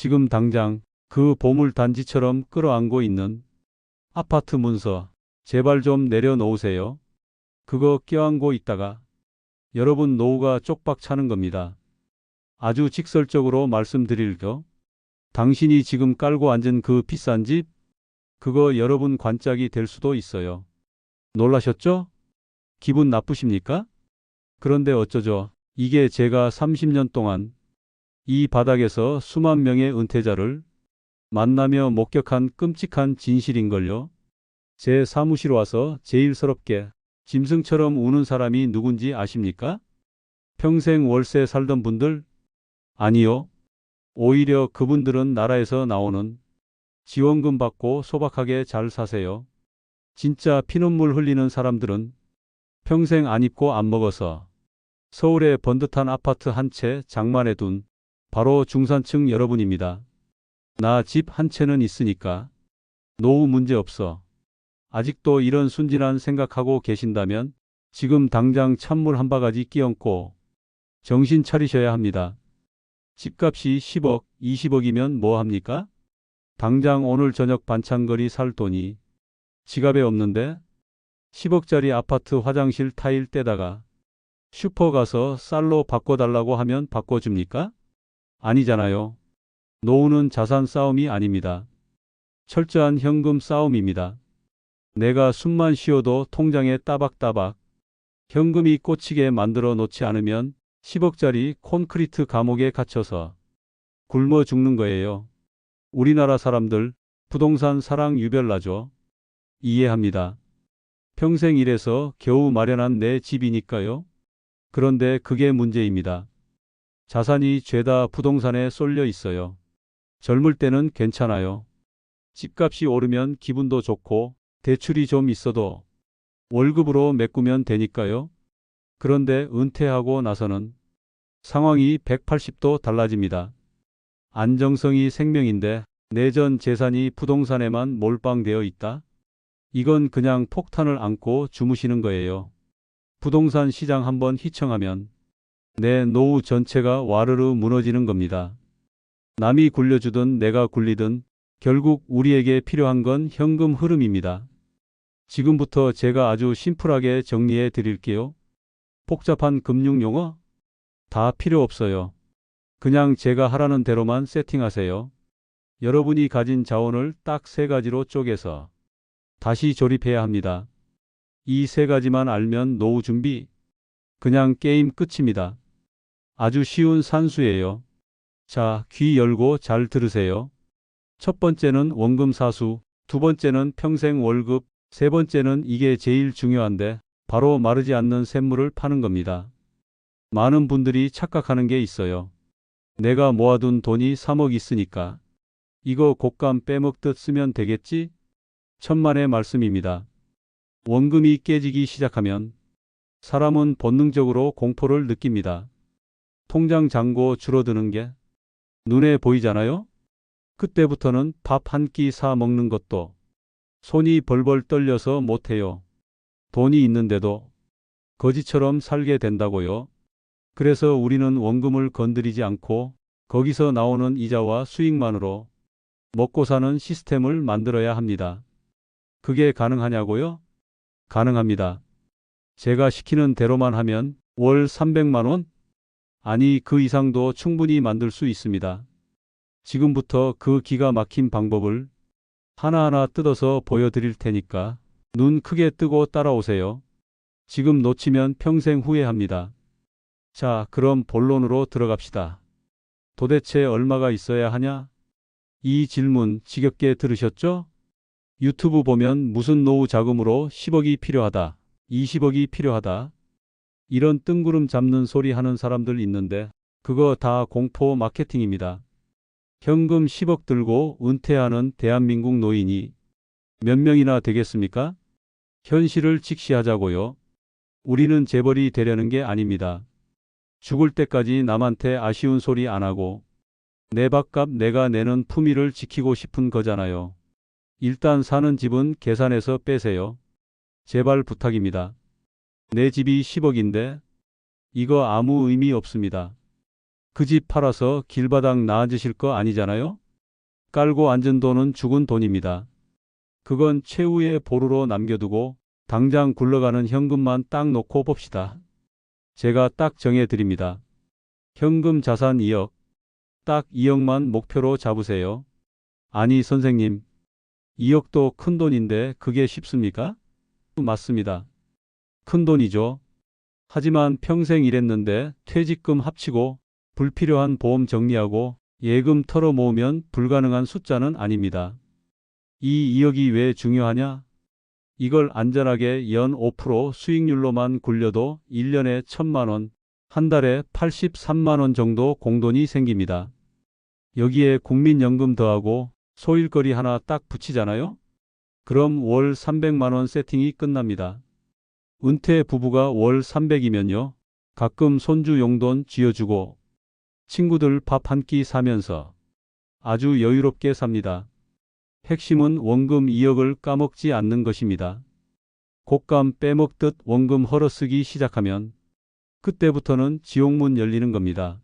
지금 당장 그 보물 단지처럼 끌어안고 있는 아파트 문서 제발 좀 내려놓으세요. 그거 껴안고 있다가 여러분 노후가 쪽박 차는 겁니다. 아주 직설적으로 말씀드릴겨. 당신이 지금 깔고 앉은 그 비싼 집, 그거 여러분 관짝이 될 수도 있어요. 놀라셨죠? 기분 나쁘십니까? 그런데 어쩌죠? 이게 제가 30년 동안 이 바닥에서 수만 명의 은퇴자를 만나며 목격한 끔찍한 진실인걸요. 제 사무실 와서 제일 서럽게 짐승처럼 우는 사람이 누군지 아십니까? 평생 월세 살던 분들? 아니요. 오히려 그분들은 나라에서 나오는 지원금 받고 소박하게 잘 사세요. 진짜 피눈물 흘리는 사람들은 평생 안 입고 안 먹어서 서울의 번듯한 아파트 한 채 장만해 둔 바로 중산층 여러분입니다. 나 집 한 채는 있으니까 노후 문제 없어. 아직도 이런 순진한 생각하고 계신다면 지금 당장 찬물 한 바가지 끼얹고 정신 차리셔야 합니다. 집값이 10억, 20억이면 뭐 합니까? 당장 오늘 저녁 반찬거리 살 돈이 지갑에 없는데 10억짜리 아파트 화장실 타일 떼다가 슈퍼 가서 쌀로 바꿔달라고 하면 바꿔줍니까? 아니잖아요. 노후는 자산 싸움이 아닙니다. 철저한 현금 싸움입니다. 내가 숨만 쉬어도 통장에 따박따박 현금이 꽂히게 만들어 놓지 않으면 10억짜리 콘크리트 감옥에 갇혀서 굶어 죽는 거예요. 우리나라 사람들 부동산 사랑 유별나죠. 이해합니다. 평생 일해서 겨우 마련한 내 집이니까요. 그런데 그게 문제입니다. 자산이 죄다 부동산에 쏠려 있어요. 젊을 때는 괜찮아요. 집값이 오르면 기분도 좋고 대출이 좀 있어도 월급으로 메꾸면 되니까요. 그런데 은퇴하고 나서는 상황이 180도 달라집니다. 안정성이 생명인데 내전 재산이 부동산에만 몰빵되어 있다? 이건 그냥 폭탄을 안고 주무시는 거예요. 부동산 시장 한번 휘청하면 내 노후 전체가 와르르 무너지는 겁니다. 남이 굴려주든 내가 굴리든 결국 우리에게 필요한 건 현금 흐름입니다. 지금부터 제가 아주 심플하게 정리해 드릴게요. 복잡한 금융 용어? 다 필요 없어요. 그냥 제가 하라는 대로만 세팅하세요. 여러분이 가진 자원을 딱 세 가지로 쪼개서 다시 조립해야 합니다. 이 세 가지만 알면 노후 준비, 그냥 게임 끝입니다. 아주 쉬운 산수예요. 자, 귀 열고 잘 들으세요. 첫 번째는 원금 사수, 두 번째는 평생 월급, 세 번째는 이게 제일 중요한데 바로 마르지 않는 샘물을 파는 겁니다. 많은 분들이 착각하는 게 있어요. 내가 모아둔 돈이 3억 있으니까 이거 곶감 빼먹듯 쓰면 되겠지? 천만의 말씀입니다. 원금이 깨지기 시작하면 사람은 본능적으로 공포를 느낍니다. 통장 잔고 줄어드는 게 눈에 보이잖아요? 그때부터는 밥 한 끼 사 먹는 것도 손이 벌벌 떨려서 못해요. 돈이 있는데도 거지처럼 살게 된다고요. 그래서 우리는 원금을 건드리지 않고 거기서 나오는 이자와 수익만으로 먹고 사는 시스템을 만들어야 합니다. 그게 가능하냐고요? 가능합니다. 제가 시키는 대로만 하면 월 300만 원? 아니 그 이상도 충분히 만들 수 있습니다. 지금부터 그 기가 막힌 방법을 하나하나 뜯어서 보여드릴 테니까 눈 크게 뜨고 따라오세요. 지금 놓치면 평생 후회합니다. 자, 그럼 본론으로 들어갑시다. 도대체 얼마가 있어야 하냐? 이 질문 지겹게 들으셨죠? 유튜브 보면 무슨 노후 자금으로 10억이 필요하다, 20억이 필요하다. 이런 뜬구름 잡는 소리 하는 사람들 있는데 그거 다 공포 마케팅입니다. 현금 10억 들고 은퇴하는 대한민국 노인이 몇 명이나 되겠습니까? 현실을 직시하자고요. 우리는 재벌이 되려는 게 아닙니다. 죽을 때까지 남한테 아쉬운 소리 안 하고 내 밥값 내가 내는 품위를 지키고 싶은 거잖아요. 일단 사는 집은 계산해서 빼세요. 제발 부탁입니다. 내 집이 10억인데 이거 아무 의미 없습니다. 그 집 팔아서 길바닥 나아지실 거 아니잖아요? 깔고 앉은 돈은 죽은 돈입니다. 그건 최후의 보루로 남겨두고 당장 굴러가는 현금만 딱 놓고 봅시다. 제가 딱 정해 드립니다. 현금 자산 2억. 딱 2억만 목표로 잡으세요. 아니, 선생님. 2억도 큰 돈인데 그게 쉽습니까? 맞습니다. 큰 돈이죠. 하지만 평생 일했는데 퇴직금 합치고 불필요한 보험 정리하고 예금 털어 모으면 불가능한 숫자는 아닙니다. 이 2억이 왜 중요하냐? 이걸 안전하게 연 5% 수익률로만 굴려도 1년에 1000만 원, 한 달에 83만 원 정도 공돈이 생깁니다. 여기에 국민연금 더하고 소일거리 하나 딱 붙이잖아요? 그럼 월 300만 원 세팅이 끝납니다. 은퇴 부부가 월 300이면요. 가끔 손주 용돈 쥐어주고 친구들 밥 한 끼 사면서 아주 여유롭게 삽니다. 핵심은 원금 2억을 까먹지 않는 것입니다. 곶감 빼먹듯 원금 헐어쓰기 시작하면 그때부터는 지옥문 열리는 겁니다.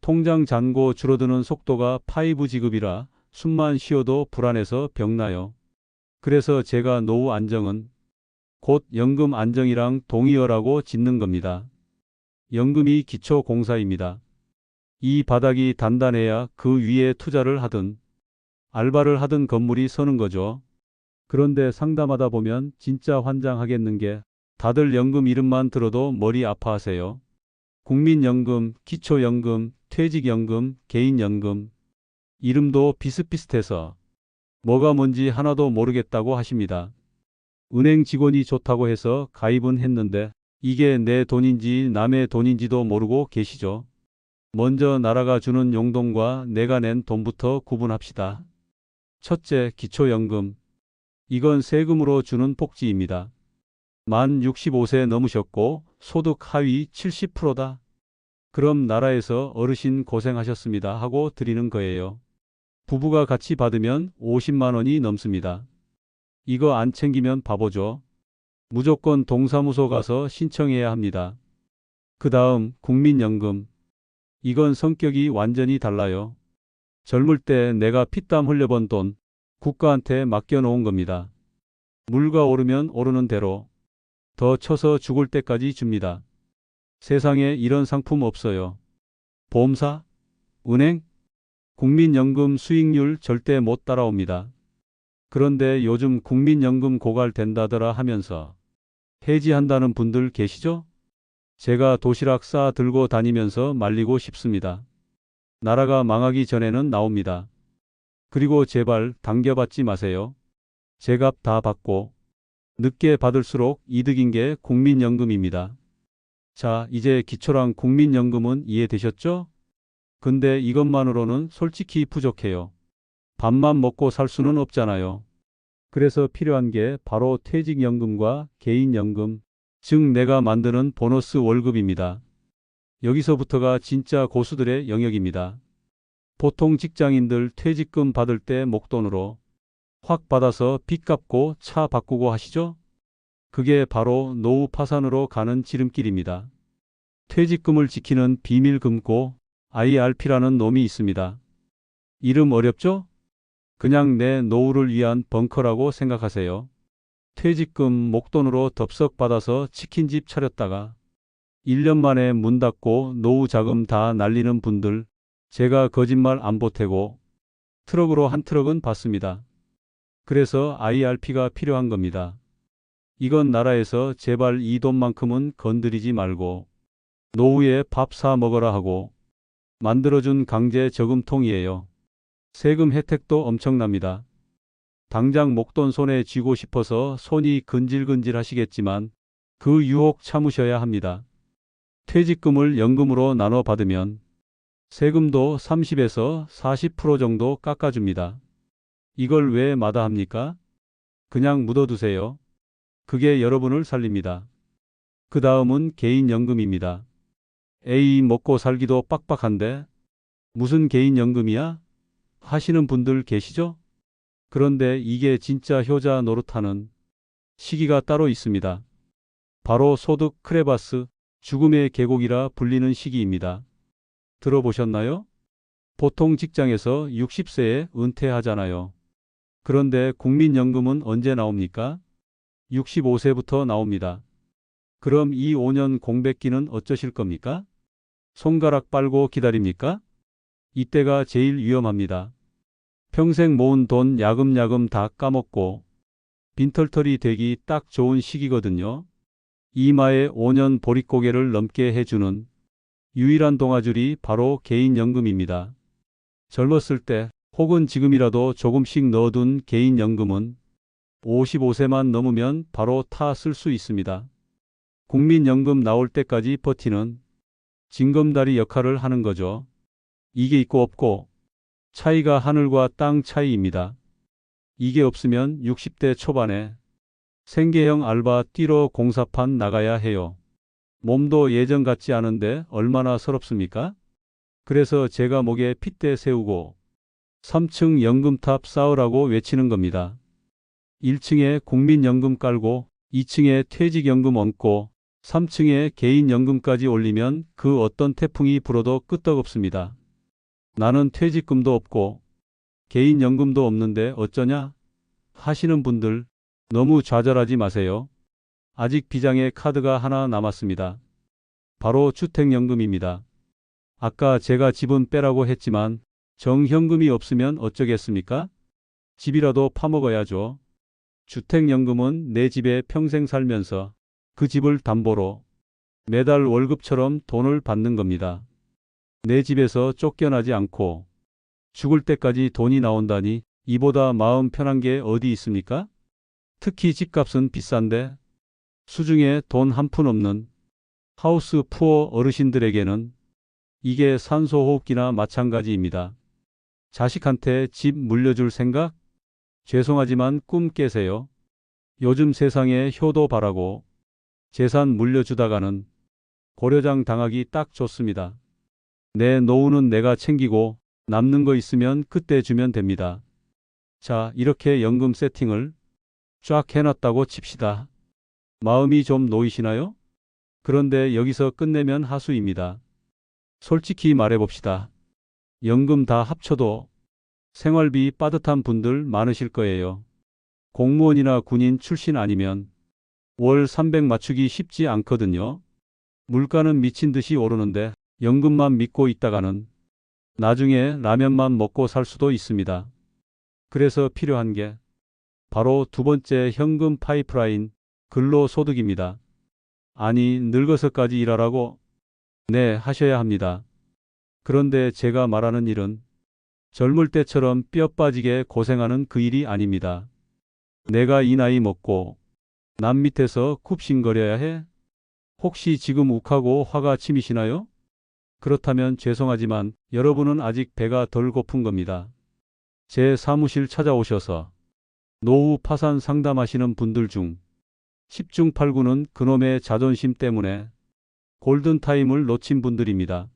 통장 잔고 줄어드는 속도가 파이브 지급이라 숨만 쉬어도 불안해서 병나요. 그래서 제가 노후 안정은 곧 연금 안정이랑 동의어라고 짓는 겁니다. 연금이 기초 공사입니다. 이 바닥이 단단해야 그 위에 투자를 하든 알바를 하든 건물이 서는 거죠. 그런데 상담하다 보면 진짜 환장하겠는 게 다들 연금 이름만 들어도 머리 아파하세요. 국민연금, 기초연금, 퇴직연금, 개인연금. 이름도 비슷비슷해서 뭐가 뭔지 하나도 모르겠다고 하십니다. 은행 직원이 좋다고 해서 가입은 했는데 이게 내 돈인지 남의 돈인지도 모르고 계시죠. 먼저 나라가 주는 용돈과 내가 낸 돈부터 구분합시다. 첫째, 기초연금. 이건 세금으로 주는 복지입니다. 만 65세 넘으셨고 소득 하위 70%다. 그럼 나라에서 어르신 고생하셨습니다 하고 드리는 거예요. 부부가 같이 받으면 50만 원이 넘습니다. 이거 안 챙기면 바보죠. 무조건 동사무소 가서 신청해야 합니다. 그 다음 국민연금. 이건 성격이 완전히 달라요. 젊을 때 내가 피땀 흘려번 돈 국가한테 맡겨놓은 겁니다. 물가 오르면 오르는 대로 더 쳐서 죽을 때까지 줍니다. 세상에 이런 상품 없어요. 보험사? 은행? 국민연금 수익률 절대 못 따라옵니다. 그런데 요즘 국민연금 고갈된다더라 하면서 해지한다는 분들 계시죠? 제가 도시락 싸 들고 다니면서 말리고 싶습니다. 나라가 망하기 전에는 나옵니다. 그리고 제발 당겨받지 마세요. 제 값 다 받고 늦게 받을수록 이득인 게 국민연금입니다. 자, 이제 기초랑 국민연금은 이해되셨죠? 근데 이것만으로는 솔직히 부족해요. 밥만 먹고 살 수는 없잖아요. 그래서 필요한 게 바로 퇴직연금과 개인연금, 즉 내가 만드는 보너스 월급입니다. 여기서부터가 진짜 고수들의 영역입니다. 보통 직장인들 퇴직금 받을 때 목돈으로 확 받아서 빚 갚고 차 바꾸고 하시죠? 그게 바로 노후 파산으로 가는 지름길입니다. 퇴직금을 지키는 비밀 금고 IRP라는 놈이 있습니다. 이름 어렵죠? 그냥 내 노후를 위한 벙커라고 생각하세요. 퇴직금 목돈으로 덥석 받아서 치킨집 차렸다가 1년 만에 문 닫고 노후 자금 다 날리는 분들 제가 거짓말 안 보태고 트럭으로 한 트럭은 받습니다. 그래서 IRP가 필요한 겁니다. 이건 나라에서 제발 이 돈만큼은 건드리지 말고 노후에 밥 사 먹어라 하고 만들어준 강제 저금통이에요. 세금 혜택도 엄청납니다. 당장 목돈 손에 쥐고 싶어서 손이 근질근질 하시겠지만 그 유혹 참으셔야 합니다. 퇴직금을 연금으로 나눠 받으면 세금도 30에서 40% 정도 깎아줍니다. 이걸 왜 마다합니까? 그냥 묻어두세요. 그게 여러분을 살립니다. 그 다음은 개인연금입니다. 에이, 먹고 살기도 빡빡한데 무슨 개인연금이야? 하시는 분들 계시죠? 그런데 이게 진짜 효자 노릇하는 시기가 따로 있습니다. 바로 소득 크레바스, 죽음의 계곡이라 불리는 시기입니다. 들어보셨나요? 보통 직장에서 60세에 은퇴하잖아요. 그런데 국민연금은 언제 나옵니까? 65세부터 나옵니다. 그럼 이 5년 공백기는 어쩌실 겁니까? 손가락 빨고 기다립니까? 이때가 제일 위험합니다. 평생 모은 돈 야금야금 다 까먹고 빈털털이 되기 딱 좋은 시기거든요. 이마에 5년 보릿고개를 넘게 해주는 유일한 동아줄이 바로 개인연금입니다. 젊었을 때 혹은 지금이라도 조금씩 넣어둔 개인연금은 55세만 넘으면 바로 타 쓸 수 있습니다. 국민연금 나올 때까지 버티는 징검다리 역할을 하는 거죠. 이게 있고 없고 차이가 하늘과 땅 차이입니다. 이게 없으면 60대 초반에 생계형 알바 뛰러 공사판 나가야 해요. 몸도 예전 같지 않은데 얼마나 서럽습니까? 그래서 제가 목에 핏대 세우고 3층 연금탑 쌓으라고 외치는 겁니다. 1층에 국민연금 깔고 2층에 퇴직연금 얹고 3층에 개인연금까지 올리면 그 어떤 태풍이 불어도 끄떡없습니다. 나는 퇴직금도 없고 개인연금도 없는데 어쩌냐? 하시는 분들 너무 좌절하지 마세요. 아직 비장의 카드가 하나 남았습니다. 바로 주택연금입니다. 아까 제가 집은 빼라고 했지만 정현금이 없으면 어쩌겠습니까? 집이라도 파먹어야죠. 주택연금은 내 집에 평생 살면서 그 집을 담보로 매달 월급처럼 돈을 받는 겁니다. 내 집에서 쫓겨나지 않고 죽을 때까지 돈이 나온다니 이보다 마음 편한 게 어디 있습니까? 특히 집값은 비싼데 수중에 돈 한 푼 없는 하우스 푸어 어르신들에게는 이게 산소호흡기나 마찬가지입니다. 자식한테 집 물려줄 생각? 죄송하지만 꿈 깨세요. 요즘 세상에 효도 바라고 재산 물려주다가는 고려장 당하기 딱 좋습니다. 내 노후는 내가 챙기고 남는 거 있으면 그때 주면 됩니다. 자, 이렇게 연금 세팅을 쫙 해놨다고 칩시다. 마음이 좀 놓이시나요? 그런데 여기서 끝내면 하수입니다. 솔직히 말해봅시다. 연금 다 합쳐도 생활비 빠듯한 분들 많으실 거예요. 공무원이나 군인 출신 아니면 월 300 맞추기 쉽지 않거든요. 물가는 미친 듯이 오르는데 연금만 믿고 있다가는 나중에 라면만 먹고 살 수도 있습니다. 그래서 필요한 게 바로 두 번째 현금 파이프라인 근로소득입니다. 아니 늙어서까지 일하라고? 네 하셔야 합니다. 그런데 제가 말하는 일은 젊을 때처럼 뼈 빠지게 고생하는 그 일이 아닙니다. 내가 이 나이 먹고 남 밑에서 굽신거려야 해? 혹시 지금 욱하고 화가 치미시나요? 그렇다면 죄송하지만 여러분은 아직 배가 덜 고픈 겁니다. 제 사무실 찾아오셔서 노후 파산 상담하시는 분들 중 10중 8구는 그놈의 자존심 때문에 골든타임을 놓친 분들입니다.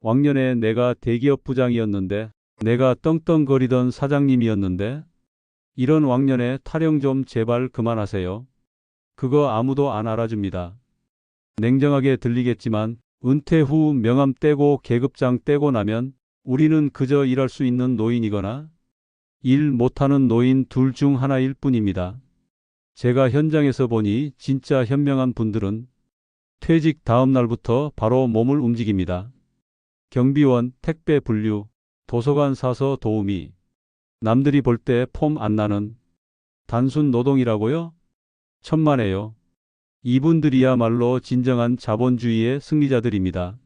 왕년에 내가 대기업 부장이었는데 내가 떵떵거리던 사장님이었는데 이런 왕년에 타령 좀 제발 그만하세요. 그거 아무도 안 알아줍니다. 냉정하게 들리겠지만 은퇴 후 명함 떼고 계급장 떼고 나면 우리는 그저 일할 수 있는 노인이거나 일 못하는 노인 둘 중 하나일 뿐입니다. 제가 현장에서 보니 진짜 현명한 분들은 퇴직 다음 날부터 바로 몸을 움직입니다. 경비원, 택배 분류, 도서관 사서 도우미, 남들이 볼 때 폼 안 나는 단순 노동이라고요? 천만에요. 이분들이야말로 진정한 자본주의의 승리자들입니다.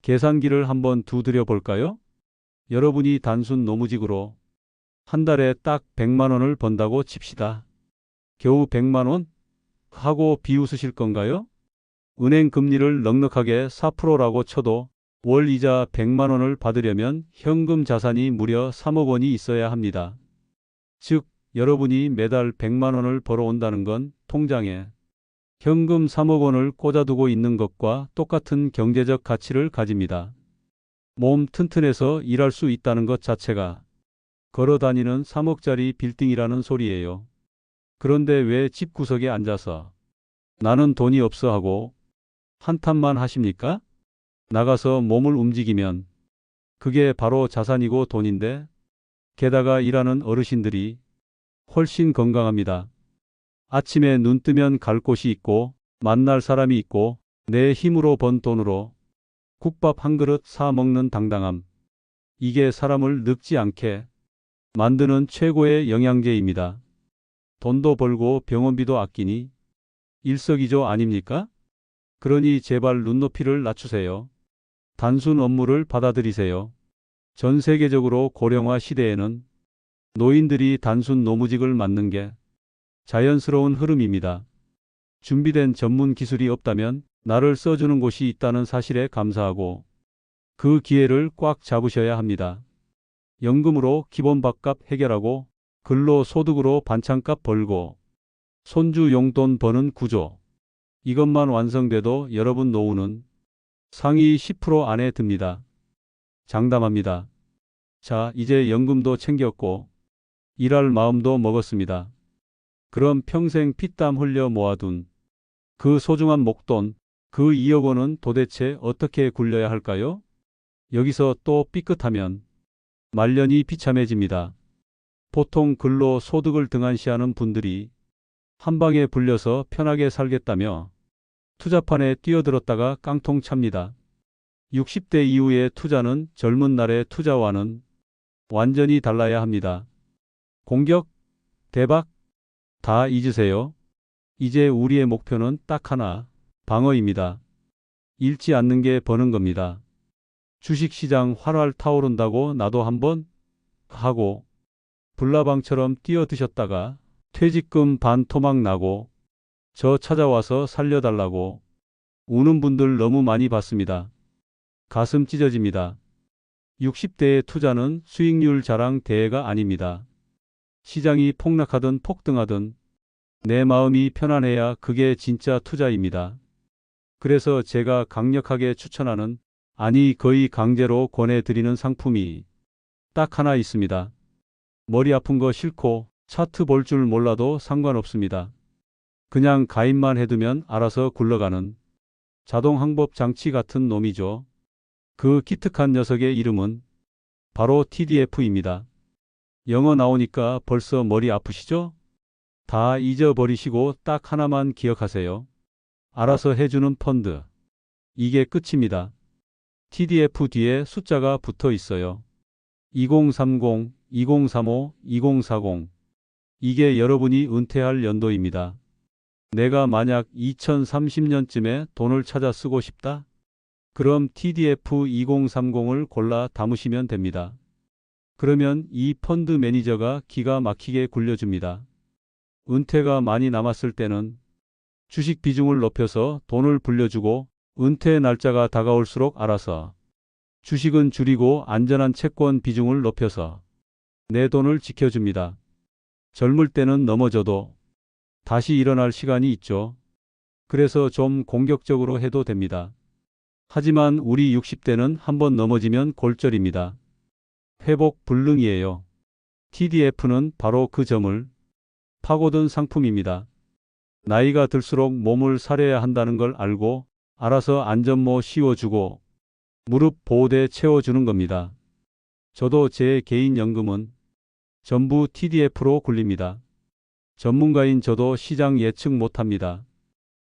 계산기를 한번 두드려 볼까요? 여러분이 단순 노무직으로 한 달에 딱 100만 원을 번다고 칩시다. 겨우 100만 원? 하고 비웃으실 건가요? 은행 금리를 넉넉하게 4%라고 쳐도 월 이자 100만 원을 받으려면 현금 자산이 무려 3억 원이 있어야 합니다. 즉, 여러분이 매달 100만 원을 벌어온다는 건 통장에 현금 3억 원을 꽂아두고 있는 것과 똑같은 경제적 가치를 가집니다. 몸 튼튼해서 일할 수 있다는 것 자체가 걸어 다니는 3억짜리 빌딩이라는 소리예요. 그런데 왜 집 구석에 앉아서 나는 돈이 없어 하고 한탄만 하십니까? 나가서 몸을 움직이면 그게 바로 자산이고 돈인데 게다가 일하는 어르신들이 훨씬 건강합니다. 아침에 눈 뜨면 갈 곳이 있고 만날 사람이 있고 내 힘으로 번 돈으로 국밥 한 그릇 사 먹는 당당함. 이게 사람을 늙지 않게 만드는 최고의 영양제입니다. 돈도 벌고 병원비도 아끼니 일석이조 아닙니까? 그러니 제발 눈높이를 낮추세요. 단순 업무를 받아들이세요. 전 세계적으로 고령화 시대에는 노인들이 단순 노무직을 맡는 게 자연스러운 흐름입니다. 준비된 전문 기술이 없다면 나를 써주는 곳이 있다는 사실에 감사하고 그 기회를 꽉 잡으셔야 합니다. 연금으로 기본 밥값 해결하고 근로 소득으로 반찬값 벌고 손주 용돈 버는 구조. 이것만 완성돼도 여러분 노후는 상위 10% 안에 듭니다. 장담합니다. 자, 이제 연금도 챙겼고 일할 마음도 먹었습니다. 그럼 평생 피땀 흘려 모아둔 그 소중한 목돈, 그 2억 원은 도대체 어떻게 굴려야 할까요? 여기서 또 삐끗하면 말년이 비참해집니다. 보통 근로 소득을 등한시하는 분들이 한 방에 불려서 편하게 살겠다며 투자판에 뛰어들었다가 깡통 찹니다. 60대 이후의 투자는 젊은 날의 투자와는 완전히 달라야 합니다. 공격, 대박, 다 잊으세요. 이제 우리의 목표는 딱 하나, 방어입니다. 잃지 않는 게 버는 겁니다. 주식시장 활활 타오른다고 나도 한번 하고 불나방처럼 뛰어드셨다가 퇴직금 반 토막 나고 저 찾아와서 살려달라고 우는 분들 너무 많이 봤습니다. 가슴 찢어집니다. 60대의 투자는 수익률 자랑 대회가 아닙니다. 시장이 폭락하든 폭등하든 내 마음이 편안해야 그게 진짜 투자입니다. 그래서 제가 강력하게 추천하는 아니 거의 강제로 권해드리는 상품이 딱 하나 있습니다. 머리 아픈 거 싫고 차트 볼 줄 몰라도 상관없습니다. 그냥 가입만 해두면 알아서 굴러가는 자동 항법 장치 같은 놈이죠. 그 기특한 녀석의 이름은 바로 TDF입니다. 영어 나오니까 벌써 머리 아프시죠? 다 잊어버리시고 딱 하나만 기억하세요. 알아서 해주는 펀드. 이게 끝입니다. TDF 뒤에 숫자가 붙어 있어요. 2030, 2035, 2040. 이게 여러분이 은퇴할 연도입니다. 내가 만약 2030년쯤에 돈을 찾아 쓰고 싶다? 그럼 TDF 2030을 골라 담으시면 됩니다. 그러면 이 펀드 매니저가 기가 막히게 굴려줍니다. 은퇴가 많이 남았을 때는 주식 비중을 높여서 돈을 불려주고 은퇴 날짜가 다가올수록 알아서 주식은 줄이고 안전한 채권 비중을 높여서 내 돈을 지켜줍니다. 젊을 때는 넘어져도 다시 일어날 시간이 있죠. 그래서 좀 공격적으로 해도 됩니다. 하지만 우리 60대는 한번 넘어지면 골절입니다. 회복 불능이에요. TDF는 바로 그 점을 파고든 상품입니다. 나이가 들수록 몸을 사려야 한다는 걸 알고 알아서 안전모 씌워주고 무릎 보호대 채워주는 겁니다. 저도 제 개인 연금은 전부 TDF로 굴립니다. 전문가인 저도 시장 예측 못합니다.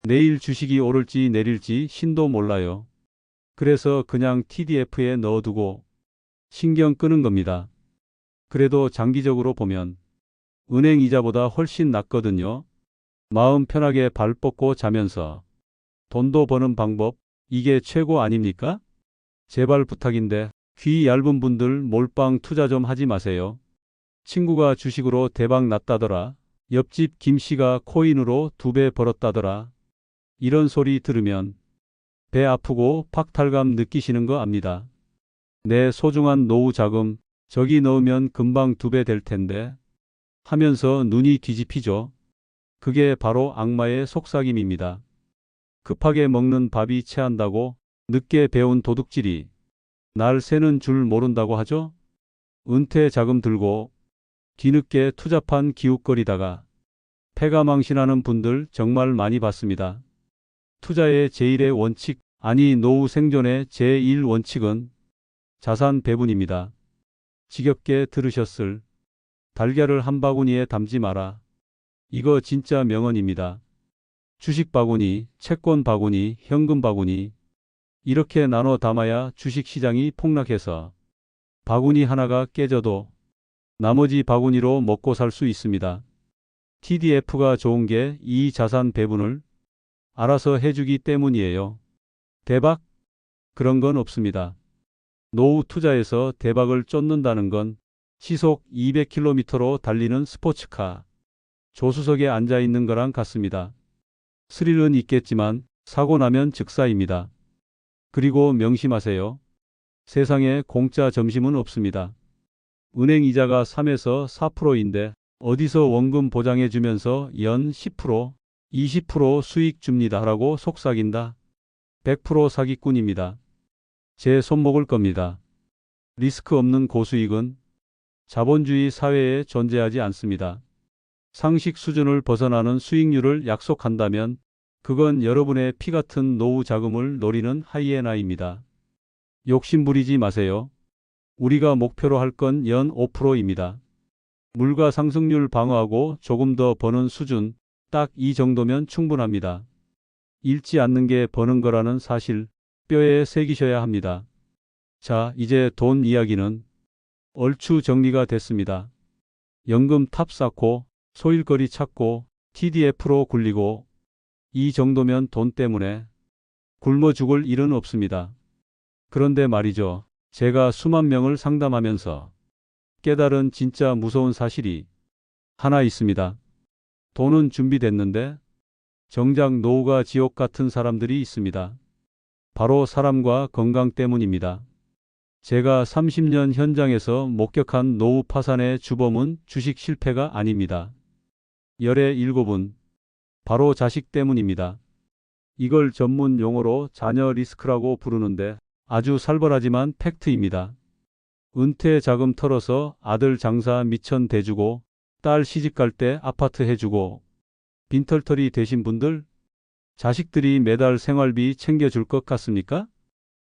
내일 주식이 오를지 내릴지 신도 몰라요. 그래서 그냥 TDF에 넣어두고 신경 끄는 겁니다. 그래도 장기적으로 보면 은행 이자보다 훨씬 낫거든요. 마음 편하게 발 뻗고 자면서 돈도 버는 방법, 이게 최고 아닙니까? 제발 부탁인데 귀 얇은 분들 몰빵 투자 좀 하지 마세요. 친구가 주식으로 대박 났다더라. 옆집 김 씨가 코인으로 두 배 벌었다더라. 이런 소리 들으면 배 아프고 박탈감 느끼시는 거 압니다. 내 소중한 노후 자금 저기 넣으면 금방 두 배 될 텐데 하면서 눈이 뒤집히죠. 그게 바로 악마의 속삭임입니다. 급하게 먹는 밥이 체한다고 늦게 배운 도둑질이 날 새는 줄 모른다고 하죠? 은퇴 자금 들고 뒤늦게 투자판 기웃거리다가 패가 망신하는 분들 정말 많이 봤습니다. 투자의 제일의 원칙 아니 노후 생존의 제1 원칙은 자산 배분입니다. 지겹게 들으셨을 달걀을 한 바구니에 담지 마라. 이거 진짜 명언입니다. 주식 바구니, 채권 바구니, 현금 바구니 이렇게 나눠 담아야 주식 시장이 폭락해서 바구니 하나가 깨져도 나머지 바구니로 먹고 살 수 있습니다. TDF가 좋은 게 이 자산 배분을 알아서 해주기 때문이에요. 대박? 그런 건 없습니다. 노후 투자에서 대박을 쫓는다는 건 시속 200km로 달리는 스포츠카, 조수석에 앉아 있는 거랑 같습니다. 스릴은 있겠지만 사고 나면 즉사입니다. 그리고 명심하세요. 세상에 공짜 점심은 없습니다. 은행 이자가 3에서 4%인데 어디서 원금 보장해 주면서 연 10%, 20% 수익 줍니다라고 속삭인다. 100% 사기꾼입니다. 제 손목을 겁니다. 리스크 없는 고수익은 자본주의 사회에 존재하지 않습니다. 상식 수준을 벗어나는 수익률을 약속한다면 그건 여러분의 피 같은 노후 자금을 노리는 하이에나입니다. 욕심 부리지 마세요. 우리가 목표로 할 건 연 5%입니다. 물가 상승률 방어하고 조금 더 버는 수준, 딱 이 정도면 충분합니다. 잃지 않는 게 버는 거라는 사실, 뼈에 새기셔야 합니다. 자, 이제 돈 이야기는 얼추 정리가 됐습니다. 연금 탑 쌓고, 소일거리 찾고, TDF로 굴리고, 이 정도면 돈 때문에 굶어 죽을 일은 없습니다. 그런데 말이죠. 제가 수만 명을 상담하면서 깨달은 진짜 무서운 사실이 하나 있습니다. 돈은 준비됐는데 정작 노후가 지옥 같은 사람들이 있습니다. 바로 사람과 건강 때문입니다. 제가 30년 현장에서 목격한 노후 파산의 주범은 주식 실패가 아닙니다. 열의 일곱은 바로 자식 때문입니다. 이걸 전문 용어로 자녀 리스크라고 부르는데 아주 살벌하지만 팩트입니다. 은퇴 자금 털어서 아들 장사 미천 대주고 딸 시집 갈 때 아파트 해주고 빈털털이 되신 분들 자식들이 매달 생활비 챙겨줄 것 같습니까?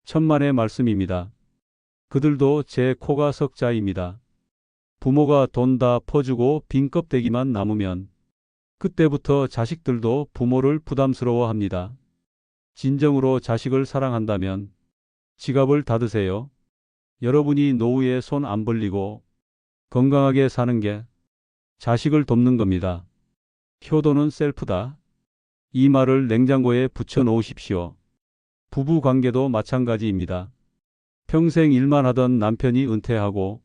천만의 말씀입니다. 그들도 제 코가 석자입니다. 부모가 돈 다 퍼주고 빈 껍데기만 남으면 그때부터 자식들도 부모를 부담스러워 합니다. 진정으로 자식을 사랑한다면 지갑을 닫으세요. 여러분이 노후에 손 안 벌리고 건강하게 사는 게 자식을 돕는 겁니다. 효도는 셀프다. 이 말을 냉장고에 붙여 놓으십시오. 부부 관계도 마찬가지입니다. 평생 일만 하던 남편이 은퇴하고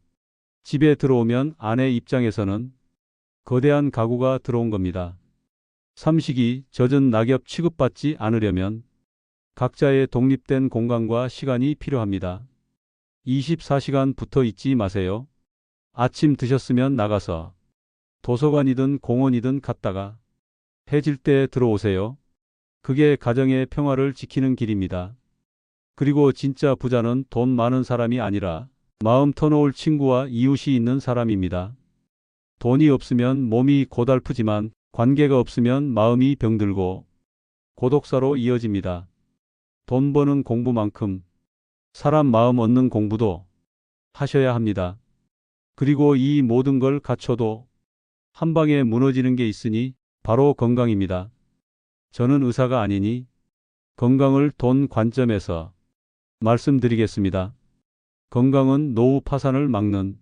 집에 들어오면 아내 입장에서는 거대한 가구가 들어온 겁니다. 삼식이 젖은 낙엽 취급받지 않으려면 각자의 독립된 공간과 시간이 필요합니다. 24시간 붙어 있지 마세요. 아침 드셨으면 나가서 도서관이든 공원이든 갔다가 해질 때 들어오세요. 그게 가정의 평화를 지키는 길입니다. 그리고 진짜 부자는 돈 많은 사람이 아니라 마음 터놓을 친구와 이웃이 있는 사람입니다. 돈이 없으면 몸이 고달프지만 관계가 없으면 마음이 병들고 고독사로 이어집니다. 돈 버는 공부만큼 사람 마음 얻는 공부도 하셔야 합니다. 그리고 이 모든 걸 갖춰도 한 방에 무너지는 게 있으니 바로 건강입니다. 저는 의사가 아니니 건강을 돈 관점에서 말씀드리겠습니다. 건강은 노후 파산을 막는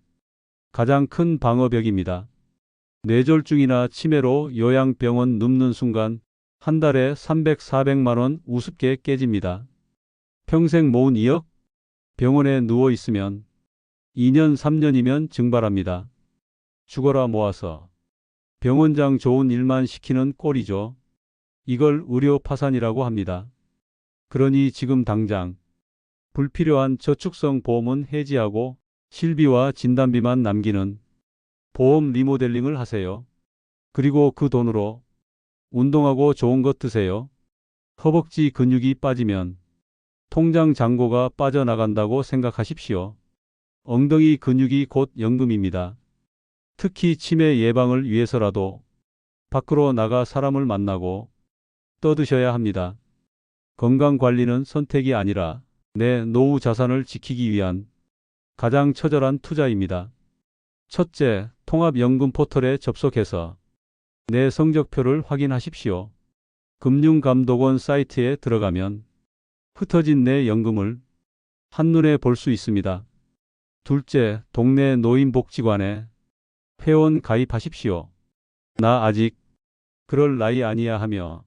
가장 큰 방어벽입니다. 뇌졸중이나 치매로 요양병원 눕는 순간 한 달에 300, 400만 원 우습게 깨집니다. 평생 모은 2억? 병원에 누워 있으면 2년, 3년이면 증발합니다. 죽어라 모아서 병원장 좋은 일만 시키는 꼴이죠. 이걸 의료 파산이라고 합니다. 그러니 지금 당장 불필요한 저축성 보험은 해지하고 실비와 진단비만 남기는 보험 리모델링을 하세요. 그리고 그 돈으로 운동하고 좋은 것 드세요. 허벅지 근육이 빠지면 통장 잔고가 빠져나간다고 생각하십시오. 엉덩이 근육이 곧 연금입니다. 특히 치매 예방을 위해서라도 밖으로 나가 사람을 만나고 떠드셔야 합니다. 건강 관리는 선택이 아니라 내 노후 자산을 지키기 위한 가장 처절한 투자입니다. 첫째, 통합연금 포털에 접속해서 내 성적표를 확인하십시오. 금융감독원 사이트에 들어가면 흩어진 내 연금을 한눈에 볼 수 있습니다. 둘째, 동네 노인복지관에 회원 가입하십시오. 나 아직 그럴 나이 아니야 하며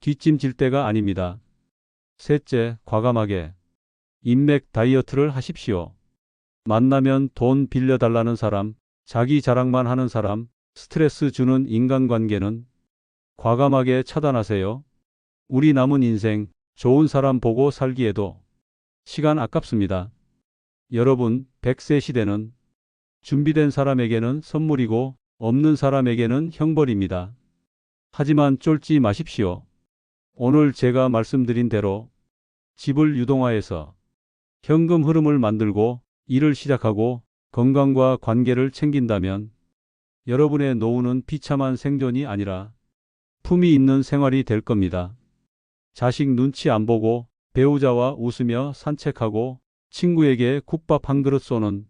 뒷짐질 때가 아닙니다. 셋째, 과감하게 인맥 다이어트를 하십시오. 만나면 돈 빌려달라는 사람, 자기 자랑만 하는 사람, 스트레스 주는 인간관계는 과감하게 차단하세요. 우리 남은 인생 좋은 사람 보고 살기에도 시간 아깝습니다. 여러분, 100세 시대는 준비된 사람에게는 선물이고 없는 사람에게는 형벌입니다. 하지만 쫄지 마십시오. 오늘 제가 말씀드린 대로 집을 유동화해서 현금 흐름을 만들고 일을 시작하고 건강과 관계를 챙긴다면 여러분의 노후는 비참한 생존이 아니라 품이 있는 생활이 될 겁니다. 자식 눈치 안 보고 배우자와 웃으며 산책하고 친구에게 국밥 한 그릇 쏘는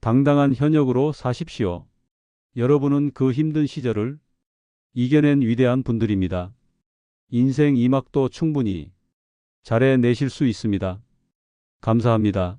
당당한 현역으로 사십시오. 여러분은 그 힘든 시절을 이겨낸 위대한 분들입니다. 인생 이막도 충분히 잘해내실 수 있습니다. 감사합니다.